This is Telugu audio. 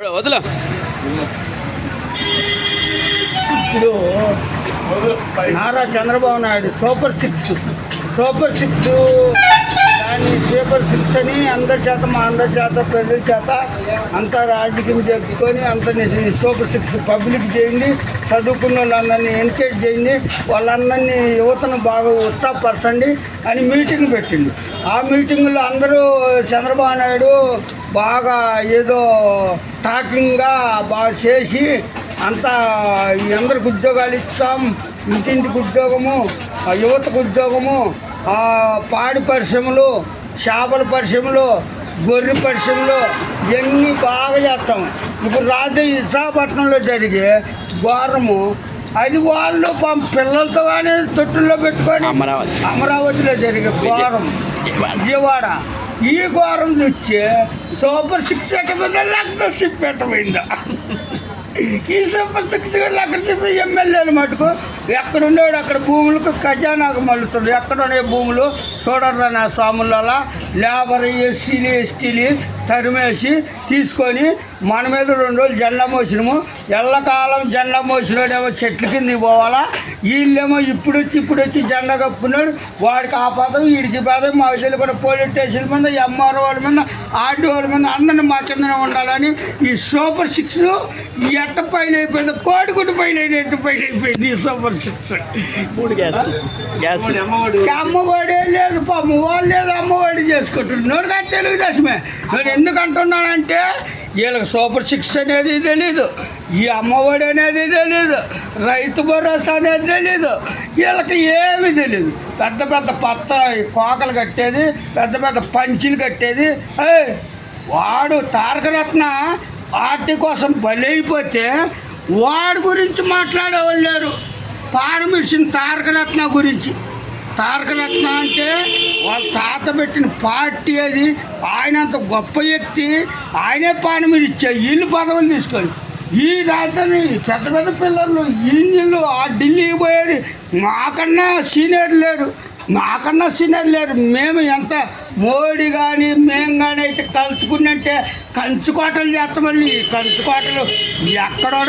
వదిలా. ఇప్పుడు Nara Chandrababu Naidu super six. Super six. దాన్ని సూపర్ సిక్స్ అని అందరి చేత మా అందరి చేత ప్రజల చేత అంతా రాజకీయం చేర్చుకొని అంత సూపర్ సిక్స్ పబ్లిక్ చేయండి చదువుకున్న వాళ్ళందరినీ ఎంకరేజ్ చేయండి వాళ్ళందరినీ యువతను బాగా ఉత్సాహపరచండి అని మీటింగ్ పెట్టింది. ఆ మీటింగ్లో అందరూ చంద్రబాబు నాయుడు బాగా ఏదో టాకింగ్గా బాగా చేసి అంతా అందరికి ఉద్యోగాలు ఇస్తాం ఇంటింటికి ఉద్యోగము ఆ యువతకు ఉద్యోగము పాడి పరిశ్రమలు చేపల పరిశ్రమలు గొర్రె పరిశ్రమలు ఇవన్నీ బాగా చేస్తాం. ఇప్పుడు రాత్రి విశాఖపట్నంలో జరిగే ఘోరము అది వాళ్ళు పిల్లలతో కానీ తొట్టుల్లో పెట్టుకొని అమరావతి. అమరావతిలో జరిగే ఘోరం. విజయవాడ. ఈ ఘోరం చూస్తే సూపర్ సిక్స్ ఎట్టపోయిందా లక్ష షిప్ ఎట్టబోయిందా ఈ సూపర్ సిక్స్ లక్ష సిప్ ఎమ్మెల్యేలు మటుకు? ఎక్కడ ఉండేవాడు? అక్కడ భూములకు ఖజానాకు మళ్ళుతుంది ఎక్కడ ఉండే భూములు? చూడరా నా స్వాములలో లేబర్ ఎస్సీలు ఎస్టీలు తరిమేసి తీసుకొని మన మీద రెండు రోజులు జెండా మోసినము. ఎల్లకాలం జెండా మోసినాడేమో చెట్ల కింద పోవాలా? వీళ్ళేమో ఇప్పుడు వచ్చి ఇప్పుడు వచ్చి జెండా కప్పుకున్నాడు. వాడికి ఆ పదం వీడికి పదం మాకు తెలియకుండా పోలీస్ స్టేషన్ మీద ఎంఆర్ఓ వాళ్ళ మీద ఆర్డీ వాళ్ళ మీద అందరిని మా కిందనే ఉండాలని ఈ సూపర్ సిక్స్ ఎట్ట పైన అయిపోయింది కోడిగుడ్డు పైన ఎట్టు పైన అయిపోయింది ఈ సూపర్ సిక్స్. అమ్మఒడే. లేదు వాళ్ళు లేదు అమ్మఒడి. చేసుకుంటున్నాడు. కాదు తెలుగుదేశమే నేను ఎందుకు అంటున్నానంటే వీళ్ళకి సూపర్ సిక్స్ అనేది తెలీదు. ఈ అమ్మఒడి అనేది తెలీదు. రైతు భరోసా అనేది తెలీదు. వీళ్ళకి ఏమీ తెలీదు. పెద్ద పెద్ద పత్త కోకలు కట్టేది పెద్ద పెద్ద పంచులు కట్టేది. వాడు తారకరత్న పార్టీ కోసం బలైపోతే వాడి గురించి మాట్లాడేవాళ్ళు లేరు. పారమిడిచిన తారకరత్న గురించి. తారకరత్న అంటే తాత పెట్టిన పార్టీ అది. ఆయన అంత గొప్ప వ్యక్తి. ఆయనే పానమీరు ఇచ్చారు వీళ్ళు పదవులు తీసుకొని. ఈ రాత్రి పెద్ద పెద్ద పిల్లలు ఇంజిన్లు ఆ ఢిల్లీకి పోయేది మాకన్నా సీనియర్ లేరు. మాకన్నా సీనియర్ లేరు. మేము ఎంత మోడీ కానీ మేము కానీ అయితే కలుసుకున్నట్టే కంచుకోటలు చేస్తామని ఈ కంచుకోటలు ఎక్కడో